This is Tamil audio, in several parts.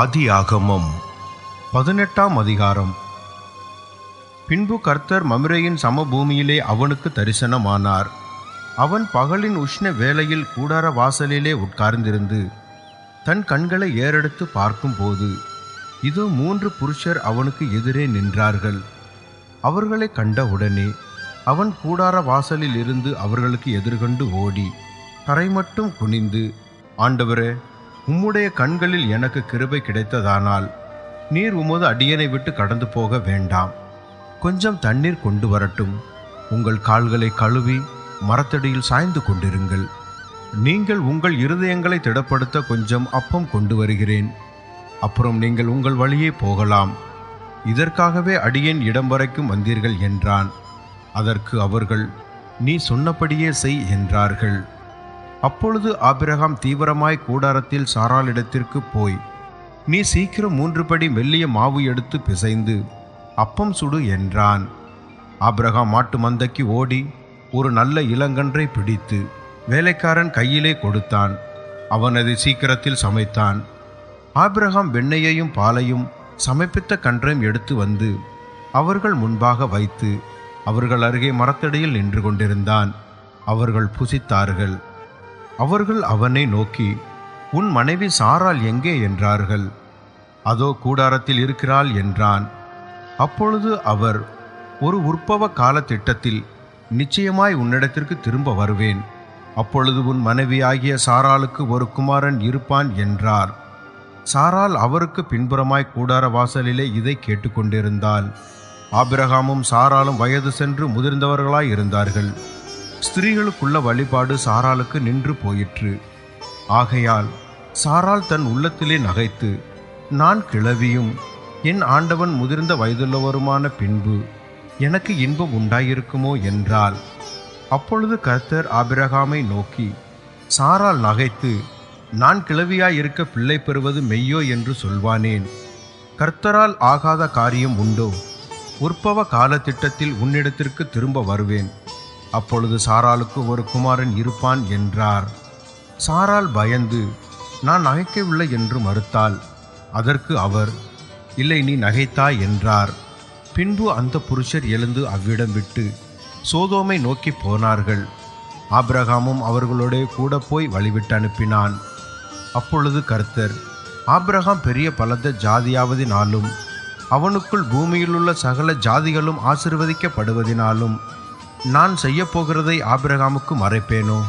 ஆதியாகமம் பதினெட்டாம் அதிகாரம். பின்பு கர்த்தர் மமுரையின் சமபூமியிலே அவனுக்கு தரிசனமானார். அவன் பகலின் உஷ்ண வேளையில் கூடார வாசலிலே உட்கார்ந்திருந்து தன் கண்களை ஏறெடுத்து பார்க்கும்போது இது மூன்று புருஷர் அவனுக்கு எதிரே நின்றார்கள். அவர்களை கண்டவுடனே அவன் கூடார வாசலில் இருந்து அவர்களுக்கு எதிர்கொண்டு ஓடி தரை மட்டும் குனிந்து ஆண்டவரே உம்முடைய கண்களில் எனக்கு கிருபை கிடைத்ததானால் நீர் உமது அடியனை விட்டு கடந்து போக வேண்டாம். கொஞ்சம் தண்ணீர் கொண்டு வரட்டும். உங்கள் கால்களை கழுவி மரத்தடியில் சாய்ந்து கொண்டிருங்கள். நீங்கள் உங்கள் இருதயங்களை திடப்படுத்த கொஞ்சம் அப்பம் கொண்டு வருகிறேன். அப்புறம் நீங்கள் உங்கள் வழியே போகலாம். இதற்காகவே அடியேன் இடம் வரைக்கும் வந்தீர்கள் என்றான். அதற்கு அவர்கள் நீ சொன்னபடியே செய் என்றார்கள். அப்பொழுது ஆபிரகாம் தீவிரமாய் கூடாரத்தில் சாராளிடத்திற்கு போய் நீ சீக்கிரம் மூன்று படி மெல்லிய மாவு எடுத்து பிசைந்து அப்பம் சுடு என்றான். ஆபிரகாம் மாட்டு மந்தைக்கு ஓடி ஒரு நல்ல இளங்கன்றை பிடித்து வேலைக்காரன் கையிலே கொடுத்தான். அவன் அதை சீக்கிரத்தில் சமைத்தான். ஆபிரகாம் வெண்ணையையும் பாலையும் சமைப்பித்த கன்றையும் எடுத்து வந்து அவர்கள் முன்பாக வைத்து அவர்கள் அருகே மரத்தடியில் நின்று கொண்டிருந்தான். அவர்கள் புசித்தார்கள். அவர்கள் அவனை நோக்கி உன் மனைவி சாரால் எங்கே? என்றார்கள். அதோ கூடாரத்தில் இருக்கிறாள் என்றான். அப்பொழுது அவர் ஒரு உற்பவ கால திட்டத்தில் நிச்சயமாய் உன்னிடத்திற்கு திரும்ப வருவேன். அப்பொழுது உன் மனைவியாகிய சாராளுக்கு ஒரு குமாரன் இருப்பான் என்றார். சாரால் அவருக்கு பின்புறமாய் கூடார வாசலிலே இதை கேட்டுக்கொண்டிருந்தாள். ஆபிரகாமும் சாராலும் வயது சென்று முதிர்ந்தவர்களாய் இருந்தார்கள். ஸ்திரீகளுக்குள்ள வழிபாடு சாராளுக்கு நின்று போயிற்று. ஆகையால் சாரால் தன் உள்ளத்திலே நகைத்து நான் கிழவியும் என் ஆண்டவன் முதிர்ந்த வயதுள்ளவருமான பின்பு எனக்கு இன்பம் உண்டாயிருக்குமோ? என்றால் அப்பொழுது கர்த்தர் ஆபிரகாமை நோக்கி சாரால் நகைத்து நான் கிளவியாயிருக்க பிள்ளை பெறுவது மெய்யோ? என்று சொல்வானேன். கர்த்தரால் ஆகாத காரியம் உண்டோ? உற்பவ காலத்திட்டத்தில் உன்னிடத்திற்கு திரும்ப வருவேன். அப்பொழுது சாராளுக்கு ஒரு குமாரன் இருப்பான் என்றார். சாரால் பயந்து நான் நகைக்கவில்லை என்று மறுத்தாள். அதற்கு அவர் இல்லை நீ நகைத்தாய் என்றார். பின்பு அந்த புருஷர் எழுந்து அவ்விடம் விட்டு சோதோமை நோக்கி போனார்கள். ஆப்ரஹாமும் அவர்களோட கூட போய் வழிவிட்டு அனுப்பினான். அப்பொழுது கர்த்தர் ஆப்ரஹாம் பெரிய பலத்த ஜாதியாவதினாலும் அவனுக்குள் பூமியிலுள்ள சகல ஜாதிகளும் ஆசிர்வதிக்கப்படுவதினாலும் நான் செய்யப்போகிறதை ஆபிரகாமுக்கு மறைப்பேனோ?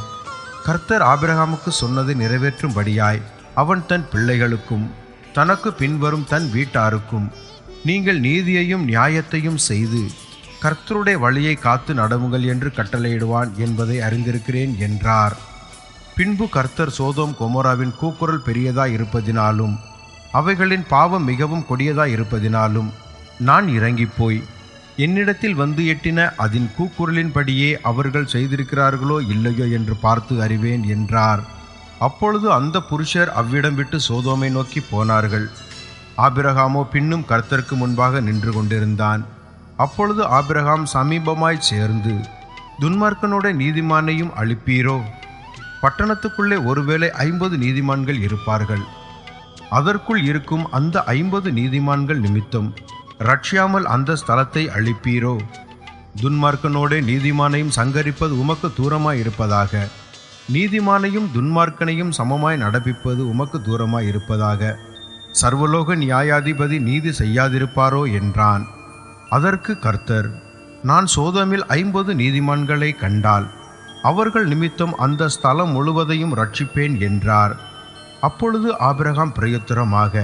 கர்த்தர் ஆபிரகாமுக்கு சொன்னதை நிறைவேற்றும்படியாய் அவன் தன் பிள்ளைகளுக்கும் தனக்கு பின்வரும் தன் வீட்டாருக்கும் நீங்கள் நீதியையும் நியாயத்தையும் செய்து கர்த்தருடைய வழியை காத்து நடவுங்கள் என்று கட்டளையிடுவான் என்பதை அறிந்திருக்கிறேன் என்றார். பின்பு கர்த்தர் சோதோம் கொமோராவின் கூக்குரல் பெரியதாய் இருப்பதினாலும் அவைகளின் பாவம் மிகவும் கொடியதாய் இருப்பதினாலும் நான் இறங்கிப் போய் என்னிடத்தில் வந்து எட்டின அதன் கூக்குரலின்படியே அவர்கள் செய்திருக்கிறார்களோ இல்லையோ என்று பார்த்து அறிவேன் என்றார். அப்பொழுது அந்த புருஷர் அவ்விடம் விட்டு சோதோமை நோக்கி போனார்கள். ஆபிரகாமோ பின்னும் கர்த்தருக்கு முன்பாக நின்று கொண்டிருந்தான். அப்பொழுது ஆபிரகாம் சமீபமாய் சேர்ந்து துன்மார்க்கனோட நீதிமானையும் அழிப்பீரோ? பட்டணத்துக்குள்ளே ஒருவேளை ஐம்பது நீதிமான்கள் இருப்பார்கள். அதற்குள் இருக்கும் அந்த ஐம்பது நீதிமான்கள் நிமித்தம் ரட்சியாமல் அந்த ஸ்தலத்தை அழிப்பீரோ? துன்மார்க்கனோடே நீதிமானையும் சங்கரிப்பது உமக்கு தூரமாய் இருப்பதாக நீதிமானையும் துன்மார்க்கனையும் சமமாய் நடப்பிப்பது உமக்கு தூரமாய் இருப்பதாக சர்வலோக நியாயாதிபதி நீதி செய்யாதிருப்பாரோ என்றான். அதற்கு கர்த்தர் நான் சோதமில் ஐம்பது நீதிமான்களை கண்டால் அவர்கள் நிமித்தம் அந்த ஸ்தலம் முழுவதையும் ரட்சிப்பேன் என்றார். அப்பொழுது ஆபிரகாம் பிரயுத்தரமாக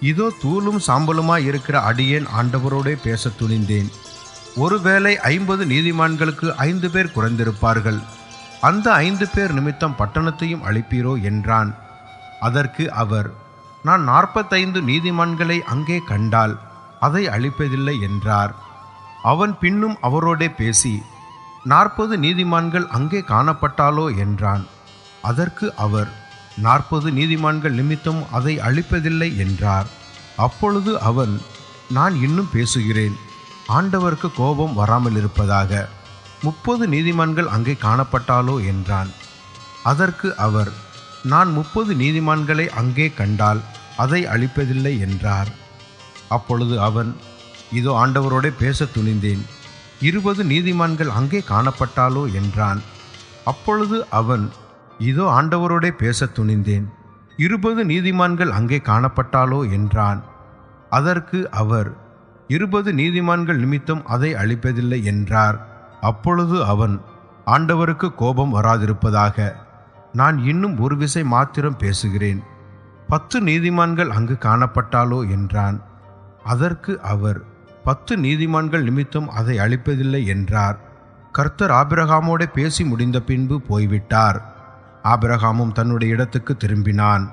இதோ தூளும் சாம்பலுமாய் இருக்கிற அடியேன் ஆண்டவரோடே பேசத் துணிந்தேன். ஒருவேளை ஐம்பது நீதிமான்களுக்கு ஐந்து பேர் குறைந்திருப்பார்கள். அந்த ஐந்து பேர் நிமித்தம் பட்டணத்தையும் அழிப்பீரோ என்றான். அதற்கு அவர் நான் நாற்பத்தைந்து நீதிமான்களை அங்கே கண்டால் அதை அழிப்பதில்லை என்றார். அவன் பின்னும் அவரோடே பேசி நாற்பது நீதிமான்கள் அங்கே காணப்பட்டாலோ? என்றான். அதற்கு அவர் நாற்பது நீதிமான்கள் நிமித்தம் அதை அழிப்பதில்லை என்றார். அப்பொழுது அவன் நான் இன்னும் பேசுகிறேன். ஆண்டவருக்கு கோபம் வராமல் இருப்பதாக முப்பது நீதிமான்கள் அங்கே காணப்பட்டாலோ? என்றான். அதற்கு அவர் நான் முப்பது நீதிமான்களை அங்கே கண்டால் அதை அளிப்பதில்லை என்றார். அப்பொழுது அவன் இதோ ஆண்டவரோடே பேசத் துணிந்தேன். இருபது நீதிமான்கள் அங்கே காணப்பட்டாலோ? என்றான். அப்பொழுது அவன் இதோ ஆண்டவரோடே பேசத் துணிந்தேன். இருபது நீதிமான்கள் அங்கே காணப்பட்டாலோ என்றான். அதற்கு அவர் இருபது நீதிமான்கள் நிமித்தம் அதை அளிப்பதில்லை என்றார். அப்பொழுது அவன் ஆண்டவருக்கு கோபம் வராதிருப்பதாக நான் இன்னும் ஒரு விசை மாத்திரம் பேசுகிறேன். பத்து நீதிமான்கள் அங்கு காணப்பட்டாலோ என்றான். அதற்கு அவர் பத்து நீதிமான்கள் நிமித்தம் அதை அளிப்பதில்லை என்றார். கர்த்தர் ஆபிரகாமோடே பேசி முடிந்த பின்பு போய்விட்டார். ஆபிரகாமும் தன்னுடைய இடத்துக்கு திரும்பினான்.